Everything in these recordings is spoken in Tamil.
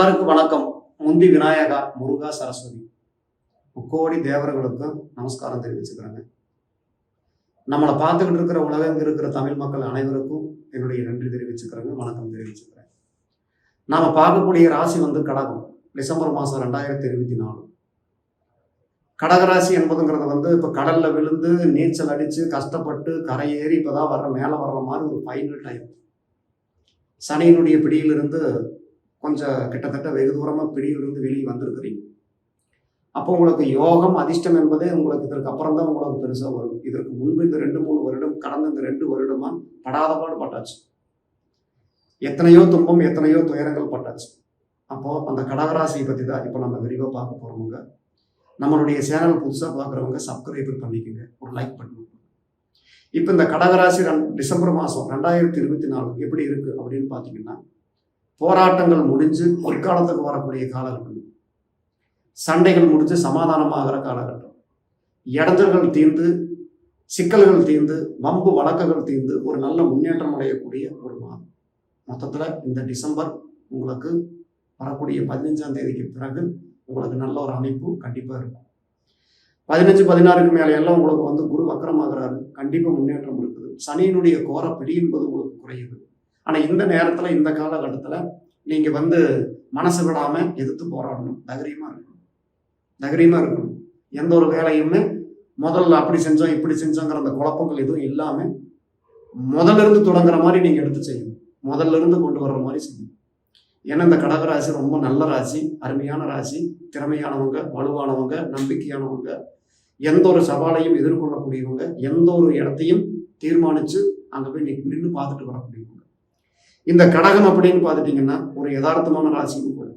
எல்லாருக்கும் வணக்கம். முந்தி விநாயகா முருகா சரஸ்வதி. முக்கோடி தேவர்களுக்கும் நமஸ்காரம் தெரிவிச்சுக்கிறேங்க. நம்மளை பார்த்துக்கிட்டு இருக்கிற உலகம் இருக்கிற தமிழ் மக்கள் அனைவருக்கும் என்னுடைய நன்றி தெரிவிச்சுக்கிறேங்க. வணக்கம் தெரிவிச்சுக்கிறேன். நாம பார்க்கக்கூடிய ராசி வந்து கடகம். டிசம்பர் மாதம் ரெண்டாயிரத்தி இருபத்தி நாலு. கடகராசி என்பதுங்கிறது வந்து இப்போ கடலில் விழுந்து நீச்சல் அடித்து கஷ்டப்பட்டு கரையேறி இப்போதான் வர்ற மேலே வர்ற மாதிரி ஒரு ஃபைனல் டைம் சனியினுடைய பிடியிலிருந்து கொஞ்சம் கிட்டத்தட்ட வெகு தூரமாக பிடியிலிருந்து வெளியே வந்திருக்கிறீங்க. அப்போ உங்களுக்கு யோகம் அதிர்ஷ்டம் என்பதே உங்களுக்கு இதற்கு அப்புறம் தான் உங்களுக்கு பெருசாக வரும். இதற்கு முன்பு இந்த ரெண்டு மூணு வருடம் கடந்த இந்த ரெண்டு வருடமா படாத பாடு பட்டாச்சு. எத்தனையோ துன்பம் எத்தனையோ துயரங்கள் பட்டாச்சு. அப்போது அந்த கடகராசியை பற்றி தான் இப்போ நம்ம விரிவாக பார்க்க போகிறோமுங்க நம்மளுடைய சேனல் புதுசாக பார்க்குறவங்க சப்ஸ்கிரைபர் பண்ணிக்கோங்க. ஒரு லைக் பண்ணுங்க. இப்போ இந்த கடகராசி ரெண் டிசம்பர் மாதம் ரெண்டாயிரத்தி இருபத்தி நாலு எப்படி இருக்குது அப்படின்னு பார்த்தீங்கன்னா போராட்டங்கள் முடிஞ்சு பொற்காலத்துக்கு வரக்கூடிய காலகட்டம். சண்டைகள் முடிஞ்சு சமாதானமாகிற காலகட்டம். இடஞ்சல்கள் தீர்ந்து சிக்கல்கள் தீர்ந்து வம்பு வழக்குகள் தீர்ந்து ஒரு நல்ல முன்னேற்றம் அடையக்கூடிய ஒரு மாதம். மொத்தத்தில் இந்த டிசம்பர் உங்களுக்கு வரக்கூடிய பதினஞ்சாம் தேதிக்கு பிறகு உங்களுக்கு நல்ல ஒரு அமைப்பு கண்டிப்பாக இருக்கும். பதினஞ்சு பதினாறுக்கு மேலே எல்லாம் உங்களுக்கு வந்து குரு வக்கரமாகிறாரு. கண்டிப்பாக முன்னேற்றம் இருக்குது. சனியினுடைய கோர பிடி என்பது உங்களுக்கு குறையுது. ஆனால் இந்த நேரத்தில் இந்த காலகட்டத்தில் நீங்கள் வந்து மனசு விடாமல் எதிர்த்து போராடணும். தைரியமாக இருக்கணும். தைரியமாக இருக்கணும். எந்த ஒரு வேலையுமே முதல்ல அப்படி செஞ்சோம் இப்படி செஞ்சோங்கிற அந்த குழப்பங்கள் எதுவும் இல்லாமல் முதல்ல இருந்து தொடங்குற மாதிரி நீங்கள் எடுத்து செய்யணும். முதல்ல இருந்து கொண்டு வர்ற மாதிரி செய்யணும். ஏன்னா இந்த கடகராசி ரொம்ப நல்ல ராசி அருமையான ராசி திறமையானவங்க வலுவானவங்க நம்பிக்கையானவங்க. எந்த ஒரு சவாலையும் எதிர்கொள்ளக்கூடியவங்க எந்த ஒரு இடத்தையும் தீர்மானித்து அங்கே போய் நின்று பார்த்துட்டு வரக்கூடியவங்க. இந்த கடகம் அப்படின்னு பார்த்துட்டிங்கன்னா ஒரு யதார்த்தமான ராசியும் கூட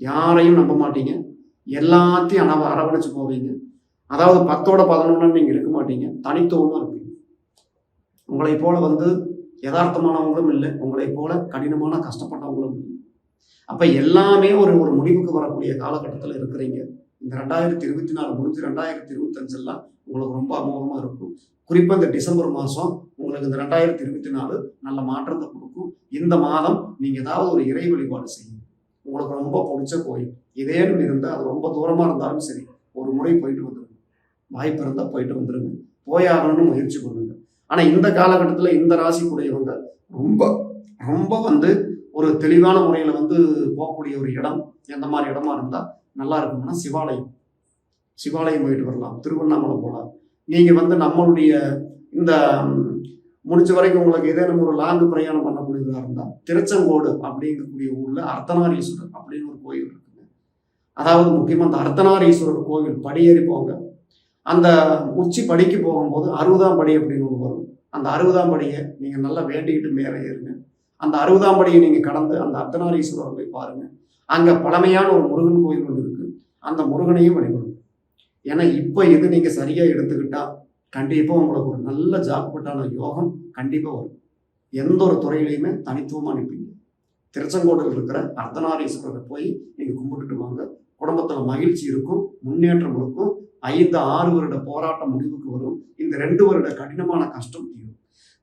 யாரையும் நம்ப மாட்டீங்க. எல்லாத்தையும் அனவ அரவணைச்சு போவீங்க. அதாவது பத்தோட பதினொன்னு நீங்கள் இருக்க மாட்டீங்க. தனித்துவமாக இருப்பீங்க. உங்களை போல வந்து யதார்த்தமானவங்களும் இல்லை. உங்களை போல கடினமான கஷ்டப்பட்டவங்களும் இல்லை. அப்போ எல்லாமே ஒரு ஒரு முடிவுக்கு வரக்கூடிய காலகட்டத்தில் இருக்கிறீங்க. இந்த ரெண்டாயிரத்தி இருபத்தி நாலு முடிஞ்சு ரெண்டாயிரத்தி இருபத்தஞ்செல்லாம் உங்களுக்கு ரொம்ப அமோகமாக இருக்கும். குறிப்பாக இந்த டிசம்பர் மாதம் உங்களுக்கு இந்த ரெண்டாயிரத்தி இருபத்தி நாலு நல்ல மாற்றத்தை கொடுக்கும். இந்த மாதம் நீங்கள் ஏதாவது ஒரு இறை வழிபாடு செய்யுங்க. உங்களுக்கு ரொம்ப பிடிச்ச கோயில். இதேன்னு இருந்தால் அது ரொம்ப தூரமாக இருந்தாலும் சரி ஒரு முறை போயிட்டு வந்துருங்க. வாய்ப்பு இருந்தால் போயிட்டு வந்துருங்க. போயாகணும்னு முயற்சி பண்ணுங்க. ஆனால் இந்த காலகட்டத்தில் இந்த ராசிக்குடையவங்க ரொம்ப ரொம்ப வந்து ஒரு தெளிவான முறையில் வந்து போகக்கூடிய ஒரு இடம் எந்த மாதிரி இடமா இருந்தால் நல்லா இருக்கும்னா சிவாலயம். சிவாலயம் போயிட்டு வரலாம். திருவண்ணாமலை போகலாம். நீங்கள் வந்து நம்மளுடைய இந்த முடிஞ்ச வரைக்கும் உங்களுக்கு ஏதேனும் ஒரு லாங் பிரயாணம் பண்ணக்கூடியதாக இருந்தால் திருச்செங்கோடு அப்படிங்கக்கூடிய ஊரில் அர்த்தநாரீஸ்வரர் அப்படின்னு ஒரு கோயில் இருக்குங்க. அதாவது முக்கியமாக அந்த அர்த்தநாரீஸ்வரர் கோவில் படியேறி போங்க. அந்த உச்சி படிக்கு போகும்போது அறுபதாம் படி அப்படின்னு ஒன்று வரும். அந்த அறுபதாம் படியை நீங்கள் நல்லா வேண்டிக்கிட்டு மேலே ஏறுங்க. அந்த அறுபதாம் படியை நீங்கள் கடந்து அந்த அர்த்தநாரீஸ்வரரை போய் பாருங்க. அங்கே பழமையான ஒரு முருகன் கோயில் ஒன்று இருக்கு. அந்த முருகனையும் வழிபடும் ஏன்னா இப்போ இது நீங்கள் சரியாக எடுத்துக்கிட்டா கண்டிப்பாக உங்களுக்கு ஒரு நல்ல ஜாக்பட்டான யோகம் கண்டிப்பாக வரும். எந்த ஒரு துறையிலையுமே தனித்துவமாக நிற்பீங்க திருச்செங்கோட்டில் இருக்கிற அர்த்தநாரீஸ்வரரை போய் நீங்கள் கும்பிட்டுட்டு வாங்க. குடும்பத்தில் மகிழ்ச்சி இருக்கும் முன்னேற்றம் இருக்கும். ஐந்து ஆறு வருட போராட்டம் முடிவுக்கு வரும். இந்த ரெண்டு வருட கடினமான கஷ்டம் தீரும்.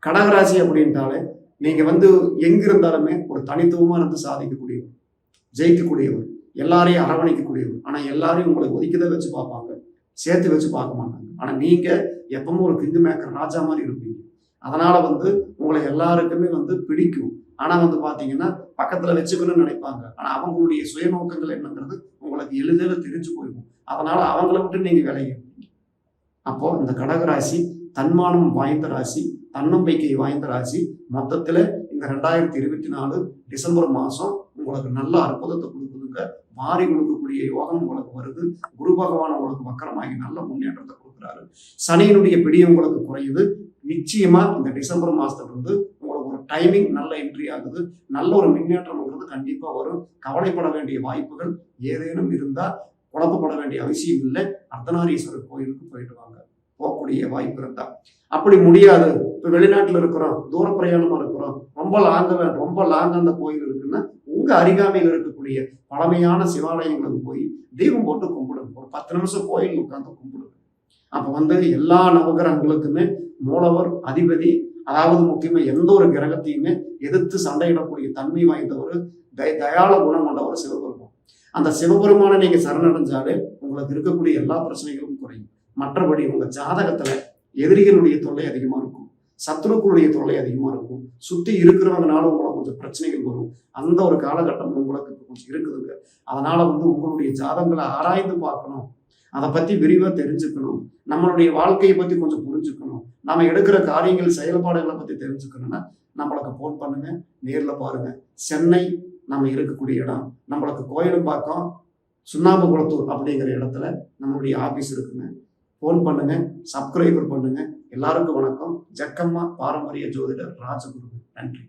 கடகராசி அப்படின்ட்டாலே நீங்கள் வந்து எங்கே இருந்தாலுமே ஒரு தனித்துவமாக இருந்து சாதிக்கக்கூடியவர் ஜெயிக்கக்கூடியவர் எல்லாரையும் அரவணைக்கக்கூடியவர். ஆனால் எல்லாரையும் உங்களை ஒதுக்கிதான் வச்சு பார்ப்பாங்க. சேர்த்து வச்சு பார்க்க மாட்டாங்க. ஆனால் நீங்கள் எப்பவும் ஒரு கிங் மேக்கர் ராஜா மாதிரி இருப்பீங்க. அதனால வந்து உங்களை எல்லாருக்குமே வந்து பிடிக்கும். ஆனால் வந்து பார்த்தீங்கன்னா பக்கத்தில் வச்சுக்கணும்னு நினைப்பாங்க. ஆனால் அவங்களுடைய சுயநோக்கங்கள் என்னங்கிறது உங்களுக்கு எளிதில் தெரிஞ்சு போயிடும். அதனால அவங்கள விட்டு நீங்கள் விலகி. அப்போ இந்த கடகராசி தன்மானம் வாய்ந்த ராசி தன்னம்பிக்கை வாய்ந்த ராசி மொத்தத்தில் இந்த ரெண்டாயிரத்தி இருபத்தி நாலு டிசம்பர் மாதம் உங்களுக்கு நல்ல அற்புதத்தை கொடுக்குதுங்க. மாறி கொடுக்கக்கூடிய யோகம் உங்களுக்கு வருது. குரு பகவான் உங்களுக்கு வக்கரமாகி நல்ல முன்னேற்றத்தை கொடுக்கும் கொடுக்குறாரு. சனியினுடைய பிடி உங்களுக்கு குறையுது. நிச்சயமா இந்த டிசம்பர் மாசத்துல இருந்து உங்களுக்கு ஒரு டைமிங் நல்ல என்ட்ரி ஆகுது. நல்ல ஒரு முன்னேற்றம்ங்கிறது கண்டிப்பா வரும். கவலைப்பட வேண்டிய வாய்ப்புகள் ஏதேனும் இருந்தா குழப்பப்பட வேண்டிய அவசியம் இல்லை. அர்த்தநாரீஸ்வரர் கோயிலுக்கு போயிட்டு வாங்க. போகக்கூடிய வாய்ப்பு இருந்தா. அப்படி முடியாது. இப்போ வெளிநாட்டில் இருக்கிறோம் தூர பிரயாணமா இருக்கிறோம். ரொம்ப லாங்க ரொம்ப லாங் அந்த கோயில் இருக்குன்னா உங்க அருகாமையில் இருக்கக்கூடிய பழமையான சிவாலயங்களுக்கு போய் தீபம் போட்டு கும்பிடுங்க. ஒரு பத்து நிமிஷம் கோயில் உட்காந்து கும்பிடுங்க அப்போ வந்து எல்லா நவகிரகங்களுக்குமே மூலவர் அதிபதி அதாவது முக்கியமாக எந்த ஒரு கிரகத்தையுமே எதிர்த்து சண்டையிடக்கூடிய தன்மை வாய்ந்த ஒரு தய தயாள குணம் கொண்ட ஒரு சிவபெருமான். அந்த சிவபெருமானை நீங்கள் சரணடைஞ்சாலே உங்களுக்கு இருக்கக்கூடிய எல்லா பிரச்சனைகளும் குறையும். மற்றபடி உங்கள் ஜாதகத்தில் எதிரிகளுடைய தொல்லை அதிகமாக இருக்கும். சத்ருக்களுடைய தொல்லை அதிகமாக இருக்கும். சுற்றி இருக்கிறவங்கனால உங்களுக்கு கொஞ்சம் பிரச்சனைகள் வரும். அந்த ஒரு காலகட்டம் உங்களுக்கு கொஞ்சம் இருக்குதுங்க. அதனால் வந்து உங்களுடைய ஜாதகங்களை ஆராய்ந்து பார்க்கணும். அதை பத்தி விரிவா தெரிஞ்சுக்கணும். நம்மளுடைய வாழ்க்கையை பத்தி கொஞ்சம் புரிஞ்சுக்கணும். நம்ம எடுக்கிற காரியங்கள் செயல்பாடுகளை பத்தி தெரிஞ்சுக்கணும்னா நம்மளுக்கு ஃபோன் பண்ணுங்க நேர்ல பாருங்க. சென்னை நம்ம இருக்கக்கூடிய இடம். நம்மளுக்கு கோயிலும்பாக்கம் சுண்ணாம்பு குளத்தூர் அப்படிங்கிற இடத்துல நம்மளுடைய ஆபீஸ் இருக்குங்க. ஃபோன் பண்ணுங்க சப்ஸ்கிரைபர் பண்ணுங்க. எல்லாருக்கும் வணக்கம். ஜக்கம்மா பாரம்பரிய ஜோதிடர் ராஜகுரு. நன்றி.